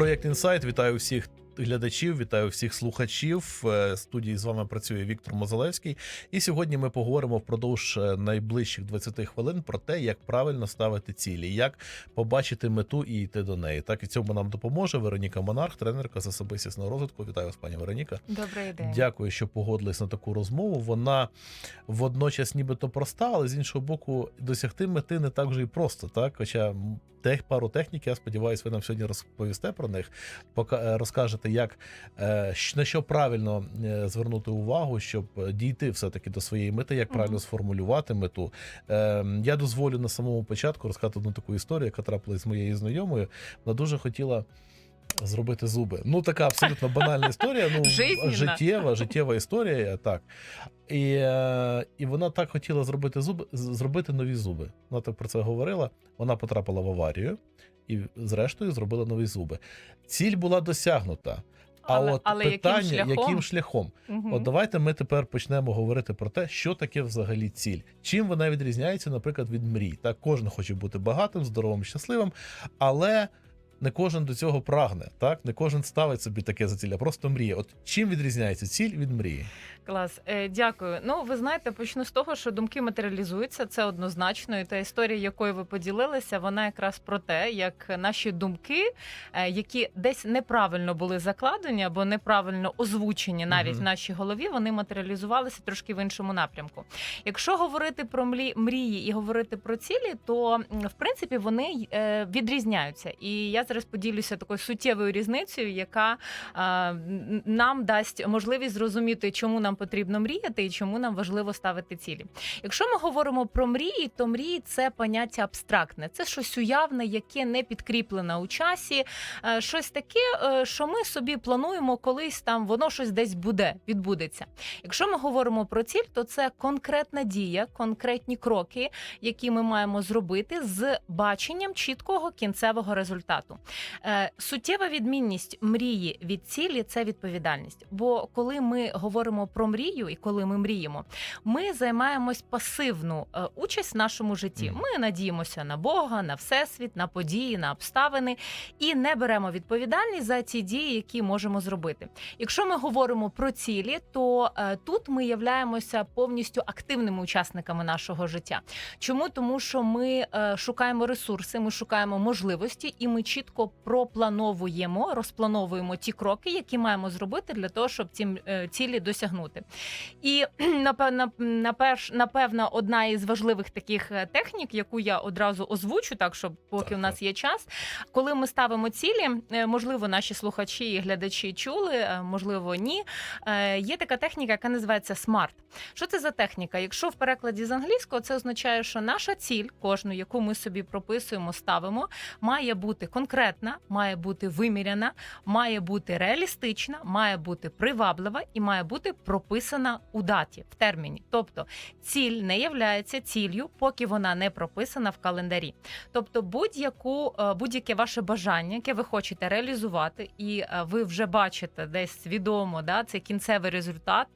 проєкт Інсайт. Вітаю всіх глядачів, вітаю всіх слухачів. Е, Студії з вами працює Віктор Мозалевський. І сьогодні ми поговоримо впродовж е, найближчих 20 хвилин про те, як правильно ставити цілі, як побачити мету і йти до неї. Так і цьому нам допоможе Вероніка Монарх, тренерка з особистісного розвитку. Вітаю вас, пані Вероніка. Добрий день. Дякую, що погодились на таку розмову. Вона водночас нібито проста, але з іншого боку, досягти мети не так вже і просто. Так, хоча тех пару технік, я сподіваюся, ви нам сьогодні розповісте про них. Пока е, розкажете, як е, на що правильно е, звернути увагу, щоб е, дійти все-таки до своєї мети, як правильно сформулювати мету. Я дозволю на самому початку розказати одну таку історію, яка трапилась з моєю знайомою. Вона дуже хотіла. Зробити зуби. Ну, така абсолютно банальна історія. Ну, життєва, життєва історія, так. І, і вона так хотіла зробити зуби, зробити нові зуби. Вона так про це говорила. Вона потрапила в аварію і, зрештою, зробила нові зуби. Ціль була досягнута. А Але- от але яким питання, шляхом? яким шляхом? Угу. От давайте ми тепер почнемо говорити про те, що таке взагалі ціль. Чим вона відрізняється, наприклад, від мрій. Так, кожен хоче бути багатим, здоровим, щасливим, але не кожен до цього прагне. Так, не кожен ставить собі таке за ціль, а просто мріє. От чим відрізняється ціль від мрії? Клас, Е, дякую. Ну, ви знаєте, почну з того, що думки матеріалізуються. Це однозначно. І та історія, якою ви поділилися, вона якраз про те, як наші думки, е, які десь неправильно були закладені або неправильно озвучені навіть Мгм. в нашій голові, вони матеріалізувалися трошки в іншому напрямку. Якщо говорити про млі- мрії і говорити про цілі, то в принципі вони е, відрізняються. І я зараз поділюся такою суттєвою різницею, яка е, нам дасть можливість зрозуміти, чому нам потрібно мріяти і чому нам важливо ставити цілі. Якщо ми говоримо про мрії, то мрії це поняття абстрактне, це щось уявне, яке не підкріплене у часі, е, щось таке, е, що ми собі плануємо колись там, воно щось десь буде, відбудеться. Якщо ми говоримо про ціль, то це конкретна дія, конкретні кроки, які ми маємо зробити з баченням чіткого кінцевого результату. Е, суттєва відмінність мрії від цілі це відповідальність. Бо коли ми говоримо про мрію і коли ми мріємо, ми займаємось пасивну е, участь в нашому житті. Ми надіємося на Бога, на всесвіт, на події, на обставини і не беремо відповідальність за ті дії, які можемо зробити. Якщо ми говоримо про цілі, то е, тут ми являємося повністю активними учасниками нашого життя. Чому? Тому що ми е, шукаємо ресурси, ми шукаємо можливості, і ми чітко проплановуємо, розплановуємо ті кроки, які маємо зробити для того, щоб ці е, цілі досягнути. І напевно, напевно, одна із важливих таких е, технік, яку я одразу озвучу, так щоб поки Так, у нас є час, коли ми ставимо цілі, е, можливо, наші слухачі і глядачі чули, можливо, ні. Є така техніка, яка називається SMART. Що це за техніка? Якщо в перекладі з англійського, це означає, що наша ціль, кожну, яку ми собі прописуємо, ставимо, має бути конкретна, має бути виміряна, має бути реалістична, має бути приваблива і має бути прописана у даті в терміні. Тобто ціль не являється ціллю, поки вона не прописана в календарі. Тобто, будь-яку е, будь-яке ваше бажання, яке ви хочете реалізувати, і е, ви вже бачите десь свідомо, да, це кінцевий результат.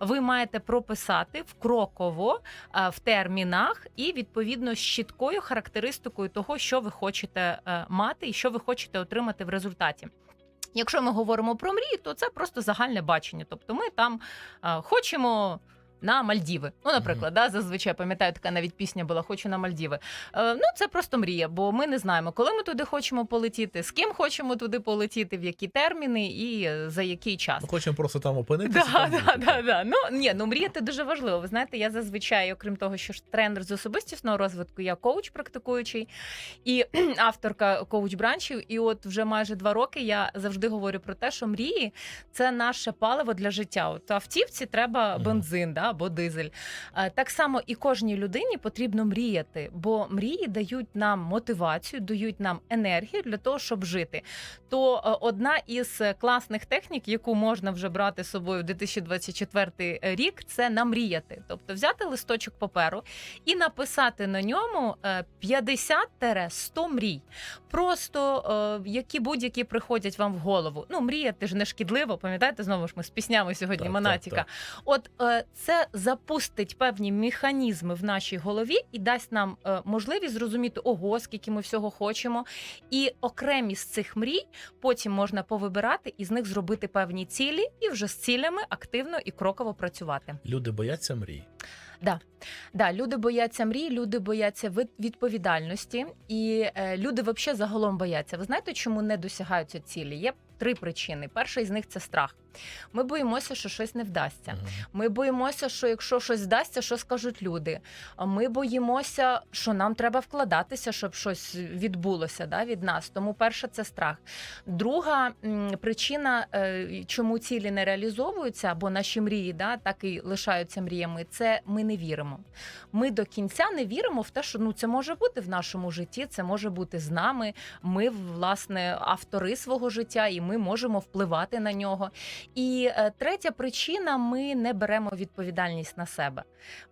Ви маєте прописати вкроково е, в термінах і відповідно з чіткою характеристикою того, що ви хочете мати і що хочете отримати в результаті. Якщо ми говоримо про мрії, то це просто загальне бачення. Тобто ми там е, хочемо. На Мальдіви. Ну, наприклад, да, зазвичай пам'ятаю, така навіть пісня була Хочу на Мальдіви. Е, ну, це просто мрія, бо ми не знаємо, коли ми туди хочемо полетіти, з ким хочемо туди полетіти, в які терміни і е, за який час. Ми хочемо просто там опинитися. Да, там да, да, да. Ну ні, ну мріяти дуже важливо. Ви знаєте, я зазвичай, окрім того, що ж тренер з особистісного розвитку, я коуч практикуючий і авторка коуч бранчів. І от вже майже два роки я завжди говорю про те, що мрії це наше паливо для життя. От автівці треба бензин, да, або дизель. Е, Так само і кожній людині потрібно мріяти, бо мрії дають нам мотивацію, дають нам енергію для того, щоб жити. То е, одна із е, класних технік, яку можна вже брати з собою в 2024 рік, це намріяти. Тобто взяти листочок паперу і написати на ньому е, 50-100 мрій. Просто е, які будь-які приходять вам в голову. Ну, мріяти ж не шкідливо, пам'ятаєте, знову ж ми з піснями сьогодні Так, Монатіка. так, От е, це це запустить певні механізми в нашій голові і дасть нам е, можливість зрозуміти, ого, скільки ми всього хочемо. І окремі з цих мрій потім можна повибирати і з них зробити певні цілі, і вже з цілями активно і кроково працювати. Люди бояться мрій. Да, люди бояться мрій, люди бояться від- відповідальності, і е, люди взагалі загалом бояться. Ви знаєте, чому не досягаються цілі? Є три причини. Перша із них це страх. Ми боїмося, що щось не вдасться. Ми боїмося, що якщо щось здасться, що скажуть люди. Ми боїмося, що нам треба вкладатися, щоб щось відбулося да, від нас. Тому перше це страх. Друга причина, е, чому цілі не реалізовуються, або наші мрії да, так і лишаються мріями, це ми не віримо. Ми до кінця не віримо в те, що ну це може бути в нашому житті, це може бути з нами. Ми, власне, автори свого життя, і ми можемо впливати на нього. І е, третя причина: ми не беремо відповідальність на себе.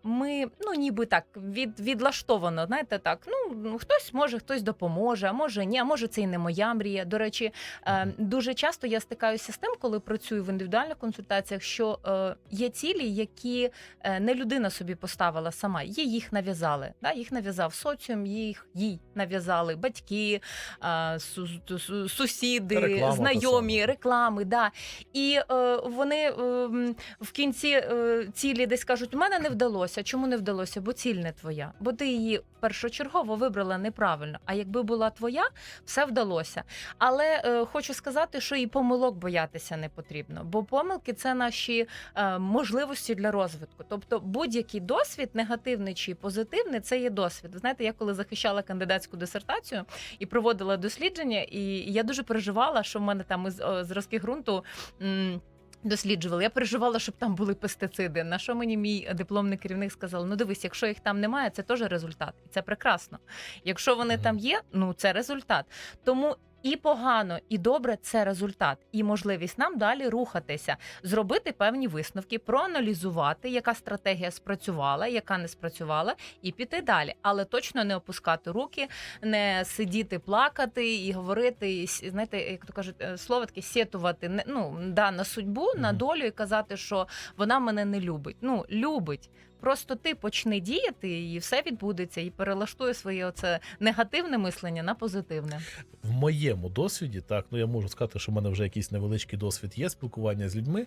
Ми, ну ніби так, від, відлаштовано, знаєте, так. Ну ну, хтось може, хтось допоможе, а може ні, а може це і не моя мрія. До речі, е, дуже часто я стикаюся з тим, коли працюю в індивідуальних консультаціях, що е, є цілі, які не людина собі поставила сама, їй їх нав'язали. Да? Їх нав'язав соціум, їх їй нав'язали батьки, су- су- сусіди, реклама знайомі, реклами. Да. І е, вони е, в кінці е, цілі десь кажуть: у мене не вдалося. Чому не вдалося? Бо ціль не твоя. Бо ти її першочергово вибрала неправильно. А якби була твоя, все вдалося. Але хочу сказати, що і помилок боятися не потрібно, бо помилки це наші можливості для розвитку. Тобто, будь-який досвід, негативний чи позитивний, це є досвід. Знаєте, я коли захищала кандидатську дисертацію і проводила дослідження, і я дуже переживала, що в мене там із зразки ґрунту. М, Досліджували. Я переживала, щоб там були пестициди. На що мені мій дипломний керівник сказав: ну дивись, якщо їх там немає, це теж результат, і це прекрасно. Якщо вони Мгм. там є, ну це результат. Тому і погано, і добре це результат, і можливість нам далі рухатися, зробити певні висновки, проаналізувати, яка стратегія спрацювала, яка не спрацювала, і піти далі. Але точно не опускати руки, не сидіти, плакати і говорити, і, знаєте, як то кажуть, е, слово таке сєтувати ну да на судьбу, на долю і казати, що вона мене не любить. Ну любить. Просто ти почни діяти, і все відбудеться, і перелаштує своє оце негативне мислення на позитивне. В моєму досвіді, так, ну я можу сказати, що в мене вже якийсь невеличкий досвід є спілкування з людьми.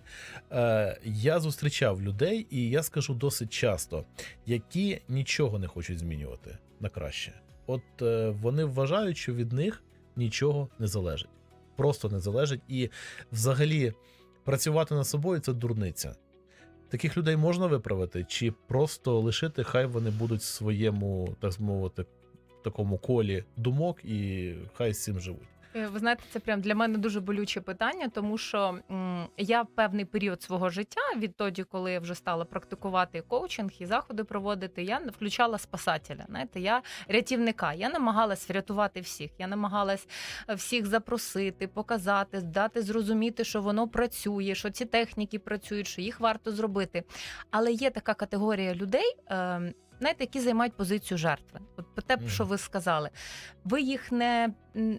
Е, я зустрічав людей, і я скажу досить часто, які нічого не хочуть змінювати на краще. От е, вони вважають, що від них нічого не залежить. Просто не залежить. І взагалі працювати над собою це дурниця. Таких людей можна виправити, чи просто лишити, хай вони будуть в своєму, так мовити, такому колі думок, і хай з цим живуть. Е, Ви знаєте, це прям для мене дуже болюче питання, тому що м, я певний період свого життя, відтоді, коли я вже стала практикувати коучинг і заходи проводити, я включала спасателя. Знаєте, я рятівника. Я намагалась врятувати всіх. Я намагалась е, всіх запросити, показати, дати зрозуміти, що воно працює, що ці техніки працюють, що їх варто зробити. Але є така категорія людей. е, Знаєте, які займають позицію жертви, от те, що ви сказали, ви їх не,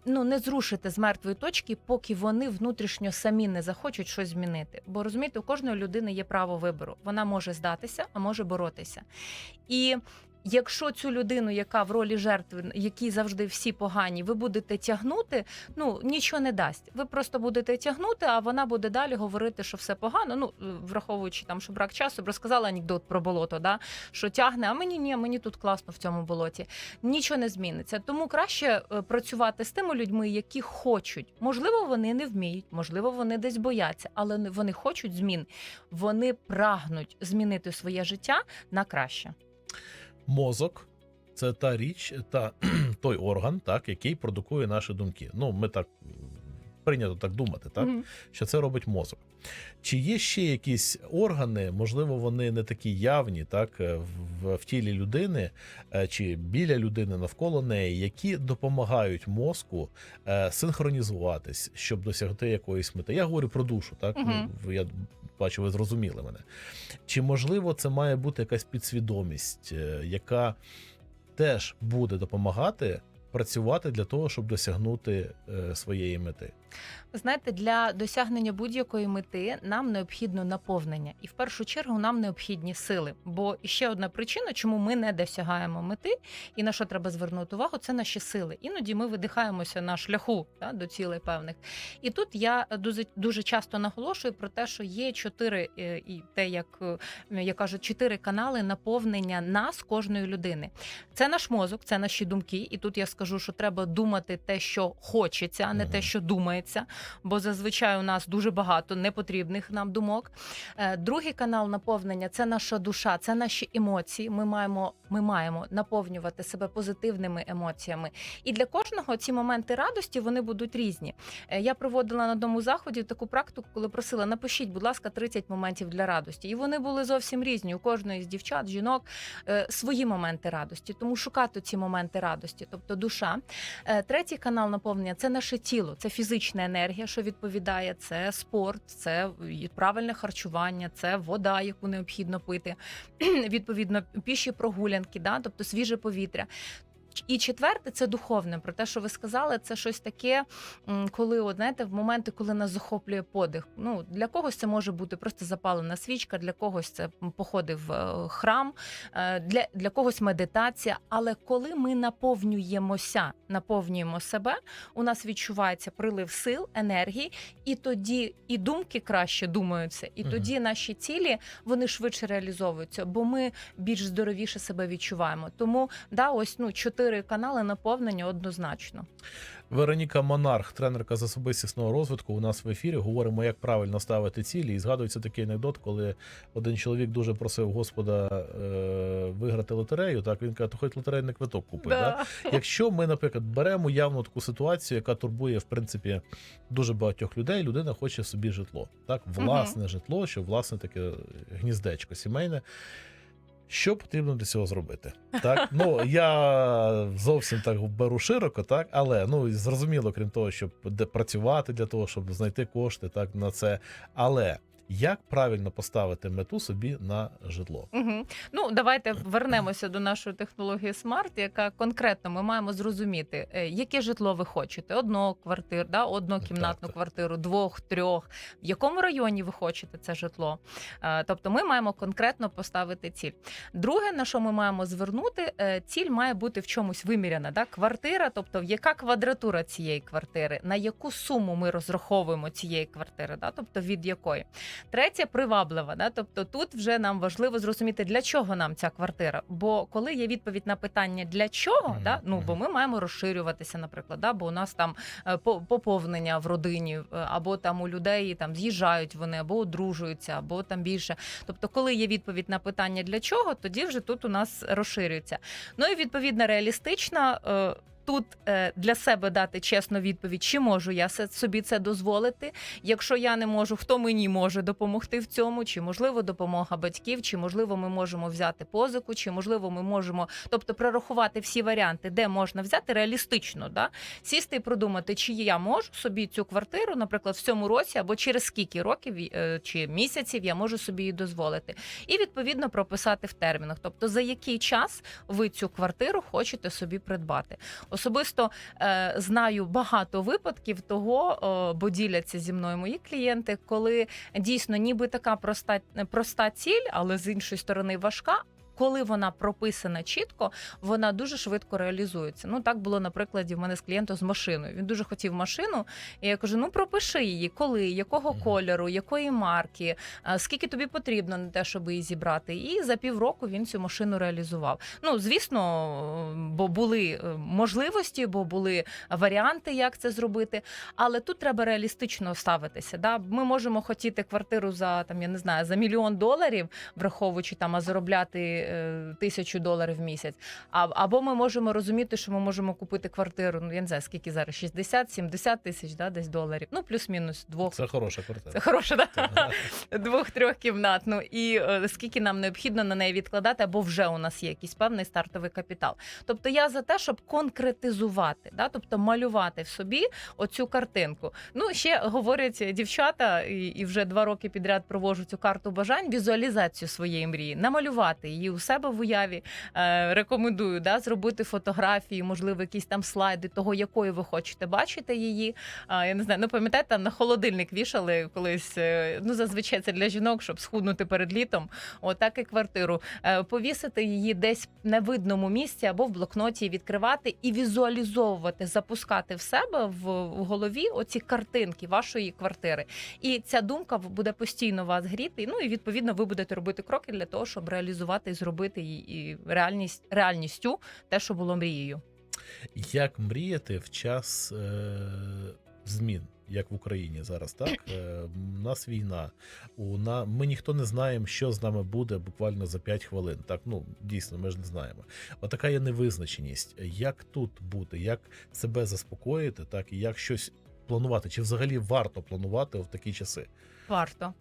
ну, не зрушите з мертвої точки, поки вони внутрішньо самі не захочуть щось змінити. Бо розумієте, у кожної людини є право вибору. Вона може здатися, а може боротися. І якщо цю людину, яка в ролі жертви, якій завжди всі погані, ви будете тягнути, ну нічого не дасть. Ви просто будете тягнути, а вона буде далі говорити, що все погано. Ну враховуючи там, що брак часу, розказала анекдот про болото, да що тягне, а мені ні, мені тут класно в цьому болоті. Нічого не зміниться. Тому краще е, працювати з тими людьми, які хочуть. Можливо, вони не вміють, можливо, вони десь бояться, але вони хочуть змін. Вони прагнуть змінити своє життя на краще. Мозок це та річ, та той орган, так, який продукує наші думки. Ну, ми так прийнято так думати, так, Мгм. що це робить мозок. Чи є ще якісь органи, можливо, вони не такі явні, так, е, в, в тілі людини е, чи біля людини навколо неї, які допомагають мозку е, синхронізуватись, щоб досягти якоїсь мети. Я говорю про душу, так? Мгм. Ну, я бачу, ви зрозуміли мене. Чи можливо це має бути якась підсвідомість, е, яка теж буде допомагати працювати для того, щоб досягнути е, своєї мети? Ви знаєте, для досягнення будь-якої мети нам необхідно наповнення, і в першу чергу нам необхідні сили. Бо ще одна причина, чому ми не досягаємо мети, і на що треба звернути увагу, це наші сили. Іноді ми видихаємося на шляху та, до цілей певних. І тут я дуже дуже часто наголошую про те, що є чотири е, і те, як е, я кажу, чотири канали наповнення нас, кожної людини. Це наш мозок, це наші думки. І тут я скажу, що треба думати те, що хочеться, а не те, що думається. Бо зазвичай у нас дуже багато непотрібних нам думок. Е, Другий канал наповнення це наша душа, це наші емоції. Ми маємо, ми маємо наповнювати себе позитивними емоціями. І для кожного ці моменти радості вони будуть різні. Е, Я проводила на одному заході таку практику, коли просила напишіть, будь ласка, 30 моментів для радості. І вони були зовсім різні. У кожної з дівчат, жінок е, свої моменти радості. Тому шукати ці моменти радості, тобто душа. Третій канал наповнення це наше тіло, це фізична енергія, що відповідає, це спорт, це правильне харчування, це вода, яку необхідно пити. Відповідно, піші прогулянки, да? тобто свіже повітря. І четверте це духовне. Про те, що ви сказали, це щось таке, коли от, знаєте, в моменти, коли нас захоплює подих. Ну для когось це може бути просто запалена свічка, для когось це походи в е, храм, е, для, для когось медитація. Але коли ми наповнюємося, наповнюємо себе, у нас відчувається прилив сил, енергії, і тоді і думки краще думаються, і тоді наші цілі вони швидше реалізовуються, бо ми більш здоровіше себе відчуваємо. Тому да, ось ну чотири канали наповнення однозначно. Вероніка Монарх, тренерка з особистісного розвитку, у нас в ефірі. Говоримо, як правильно ставити цілі. І згадується такий анекдот, коли один чоловік дуже просив Господа е, виграти лотерею. Так він каже, то хоч лотерейний квиток купи. Да? Якщо ми, наприклад, беремо явно таку ситуацію, яка турбує в принципі дуже багатьох людей, людина хоче собі житло, так, власне житло, що власне таке гніздечко сімейне. Що потрібно для цього зробити? Так, ну я зовсім так беру широко, так, але ну зрозуміло, крім того, щоб працювати для того, щоб знайти кошти так на це. Але як правильно поставити мету собі на житло? Угу. Ну, давайте вернемося до нашої технології Smart, яка конкретно ми маємо зрозуміти, е, яке житло ви хочете: одну квартиру, да, однокімнатну Так, так. квартиру, двох, трьох. В якому районі ви хочете це житло? Е, Тобто, ми маємо конкретно поставити ціль. Друге, на що ми маємо звернути, е, ціль має бути в чомусь виміряна. Да? Квартира, тобто яка квадратура цієї квартири, на яку суму ми розраховуємо цієї квартири, да? тобто від якої. Третє приваблива. Да? Тобто тут вже нам важливо зрозуміти, для чого нам ця квартира. Бо коли є відповідь на питання для чого, Мгм, да? ну бо ми маємо розширюватися, наприклад, да? бо у нас там е, поповнення в родині, е, або там у людей там з'їжджають вони, або одружуються, або там більше. Тобто, коли є відповідь на питання для чого, тоді вже тут у нас розширюється. Ну і відповідно реалістична. Тут е, для себе дати чесну відповідь, чи можу я собі це дозволити. Якщо я не можу, хто мені може допомогти в цьому? Чи можливо допомога батьків, чи можливо ми можемо взяти позику, чи можливо ми можемо, тобто прорахувати всі варіанти, де можна взяти реалістично, да? сісти і продумати, чи я можу собі цю квартиру, наприклад, в цьому році або через скільки років е, чи місяців я можу собі її дозволити, і відповідно прописати в термінах, тобто за який час ви цю квартиру хочете собі придбати. Особисто е, знаю багато випадків того, е, бо діляться зі мною мої клієнти, коли дійсно ніби така проста, проста ціль, але з іншої сторони важка. Коли вона прописана чітко, вона дуже швидко реалізується. Ну так було на прикладі в мене з клієнтом з машиною. Він дуже хотів машину, і я кажу: ну пропиши її, коли, якого кольору, якої марки, скільки тобі потрібно на те, щоб її зібрати. І за півроку він цю машину реалізував. Ну звісно, бо були е, можливості, бо були варіанти, як це зробити. Але тут треба реалістично ставитися. Да? Ми можемо хотіти квартиру за там, я не знаю, за мільйон доларів, враховуючи там, а заробляти е, тисячу доларів в місяць. А, або ми можемо розуміти, що ми можемо купити квартиру. Ну я не знаю, скільки зараз 60-70 тисяч, да, десь доларів. Ну плюс-мінус двох. Це хороша квартира. Це хороше, да? Так. двох-трьохкімнатну. І е, скільки нам необхідно на неї відкладати, або вже у нас є якийсь певний стартовий капітал. Тобто я за те, щоб конкретизувати, да? тобто малювати в собі оцю картинку. Ну ще говорять дівчата, і, і вже два роки підряд проводжу цю карту бажань, візуалізацію своєї мрії, намалювати її у себе в уяві. Е, рекомендую да, зробити фотографії, можливо, якісь там слайди того, якою ви хочете бачити її. А, я не знаю, ну пам'ятаєте, там на холодильник вішали колись. е, Ну, зазвичай це для жінок, щоб схуднути перед літом. Отак і квартиру. Е, Повісити її десь на видному місці або в блокноті відкривати і візуалізовувати, запускати в себе в, в голові оці картинки вашої квартири. І ця думка буде постійно вас гріти. Ну і відповідно ви будете робити кроки для того, щоб реалізувати і зробити її і реальність реальністю те, що було мрією. Як мріяти в час е, змін, як в Україні зараз, так? Е, у нас війна. У на... Ми ніхто не знаємо, що з нами буде буквально за 5 хвилин. Так, ну дійсно, ми ж не знаємо. Отака є невизначеність. Як тут бути, як себе заспокоїти, так і як щось планувати, чи взагалі варто планувати в такі часи? Варто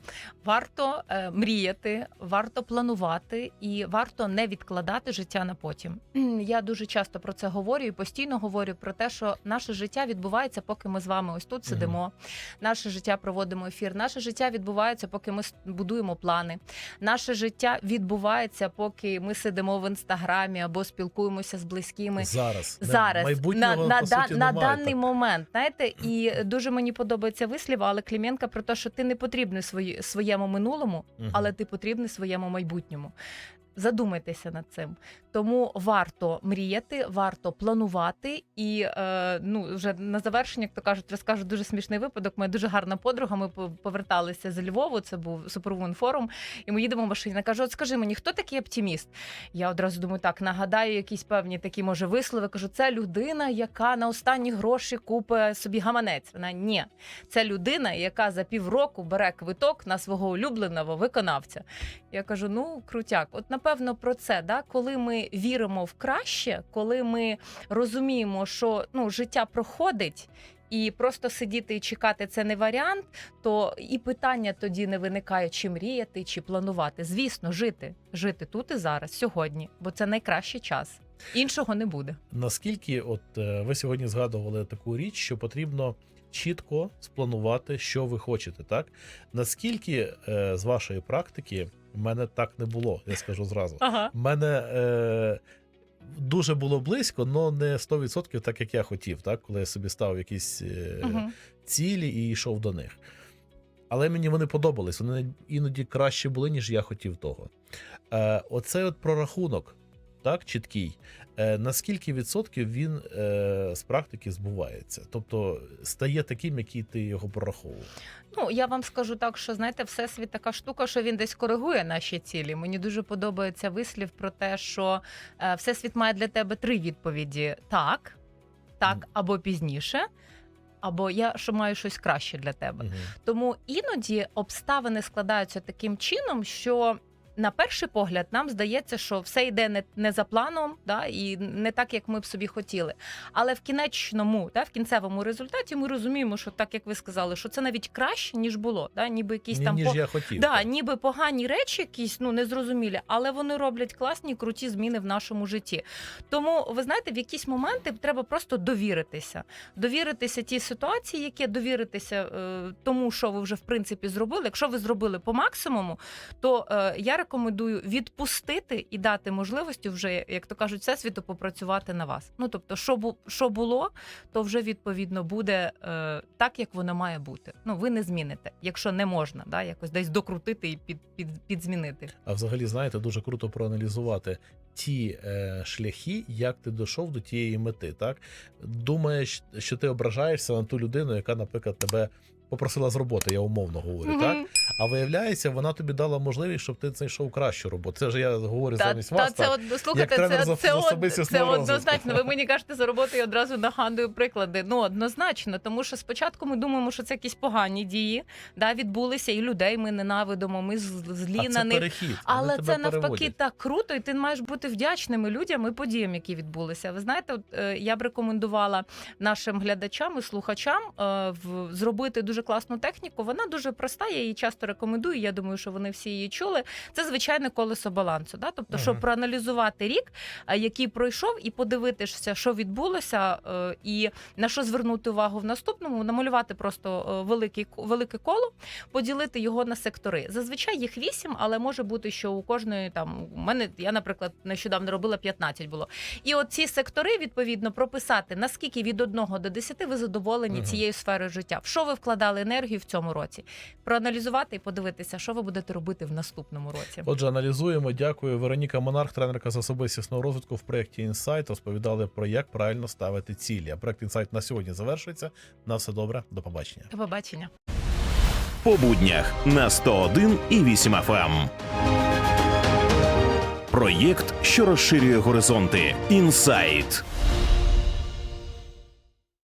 варто е, мріяти, варто планувати і варто не відкладати життя на потім. Я дуже часто про це говорю і постійно говорю про те, що наше життя відбувається, поки ми з вами ось тут сидимо. Наше життя проводимо ефір. Наше життя відбувається, поки ми будуємо плани. Наше життя відбувається, поки ми сидимо в інстаграмі або спілкуємося з близькими Зараз зараз на, майбутнього на, по суті, на немає, даний так. момент. Знаєте, і дуже мені подобається вислів, але Клім'янка про те, що ти не потрібний свої, своєму минулому, але ти потрібний своєму майбутньому. Задумайтеся над цим. Тому варто мріяти, варто планувати. І е, ну вже на завершення, як то кажуть, розкажу дуже смішний випадок. Моя дуже гарна подруга. Ми по- поверталися з Львову. Це був супервун форум. І ми їдемо в машині. Каже: От скажи мені, хто такий оптиміст? Я одразу думаю, так нагадаю, якісь певні такі може вислови. Кажу, це людина, яка на останні гроші купить собі гаманець. Вона ні, це людина, яка за півроку бере квиток на свого улюбленого виконавця. Я кажу: ну крутяк, от напевно про це, да, коли ми віримо в краще, коли ми розуміємо, що ну життя проходить. І просто сидіти і чекати це не варіант, то і питання тоді не виникає, чи мріяти, чи планувати. Звісно, жити, жити тут і зараз, сьогодні, бо це найкращий час. Іншого не буде. Наскільки, от е, ви сьогодні згадували таку річ, що потрібно чітко спланувати, що ви хочете, так? Наскільки е, з вашої практики в мене так не було, я скажу зразу. Ага. У мене е, дуже було близько, але не 100% так, як я хотів, так? коли я собі ставив якісь е, Угу. цілі і йшов до них. Але мені вони подобались, вони іноді краще були, ніж я хотів того. Е, оцей от прорахунок, так, чіткий, е, наскільки відсотків він е, з практики збувається? Тобто стає таким, який ти його прораховував. Ну я вам скажу так, що знаєте, всесвіт така штука, що він десь коригує наші цілі. Мені дуже подобається вислів про те, що е, всесвіт має для тебе три відповіді: так, так або пізніше. Або я що маю щось краще для тебе. Мгм. Тому іноді обставини складаються таким чином, що на перший погляд нам здається, що все йде не, не за планом, да, і не так, як ми б собі хотіли. Але в кінечному, да, в кінцевому результаті ми розуміємо, що так як ви сказали, що це навіть краще ніж було, да, ніби якісь Ні- там ніж по... я хотів. Да, так. ніби погані речі, якісь ну незрозумілі, але вони роблять класні круті зміни в нашому житті. Тому ви знаєте, в якісь моменти треба просто довіритися. Довіритися тій ситуації, яке довіритися е, тому, що ви вже в принципі зробили. Якщо ви зробили по максимуму, то е, я рекомендую відпустити і дати можливості вже, як то кажуть, всесвіту попрацювати на вас. Ну тобто, що бу що було, то вже відповідно буде е, так, як воно має бути. Ну ви не зміните, якщо не можна, да, якось десь докрутити і під, під, підзмінити. А взагалі, знаєте, дуже круто проаналізувати ті е, шляхи, як ти дійшов до тієї мети. Так думаєш, що ти ображаєшся на ту людину, яка, наприклад, тебе попросила з роботи, я умовно говорю, так? А виявляється, вона тобі дала можливість, щоб ти знайшов кращу роботу. Це ж я говорю Та, замість та вас. це от, слухайте, тренер це, це, з од- це однозначно. Ви мені кажете за роботу, я одразу нагадую приклади. Ну однозначно, тому що спочатку ми думаємо, що це якісь погані дії, да, відбулися, і людей ми ненавидимо, ми злі а на це них. перехід. Але це навпаки переводять. так круто, і ти маєш бути вдячними людям і подіям, які відбулися. Ви знаєте, от, е, я б рекомендувала нашим глядачам і слухачам е, в, зробити дуже класну техніку. Вона дуже проста. Я її часто рекомендую. Я думаю, що вони всі її чули. Це звичайне колесо балансу. Да? Тобто, щоб проаналізувати рік, е, який пройшов, і подивитися, що відбулося, е, і на що звернути увагу в наступному, намалювати просто е, великий велике коло, поділити його на сектори. Зазвичай їх вісім, але може бути, що у кожної там у мене я, наприклад, нещодавно робила 15 було. І от ці сектори відповідно прописати наскільки від 1 до 10 ви задоволені Мгм. цією сферою життя. В що ви вкладали енергію в цьому році? Проаналізувати і подивитися, що ви будете робити в наступному році. Отже, аналізуємо. Дякую. Вероніка Монарх, тренерка з особистісного розвитку в проєкті Insight, розповідали про як правильно ставити цілі. А проєкт Insight на сьогодні завершується. На все добре, до побачення. До побачення. по буднях на 101 і 8 FM. Проєкт, що розширює горизонти. Інсайт.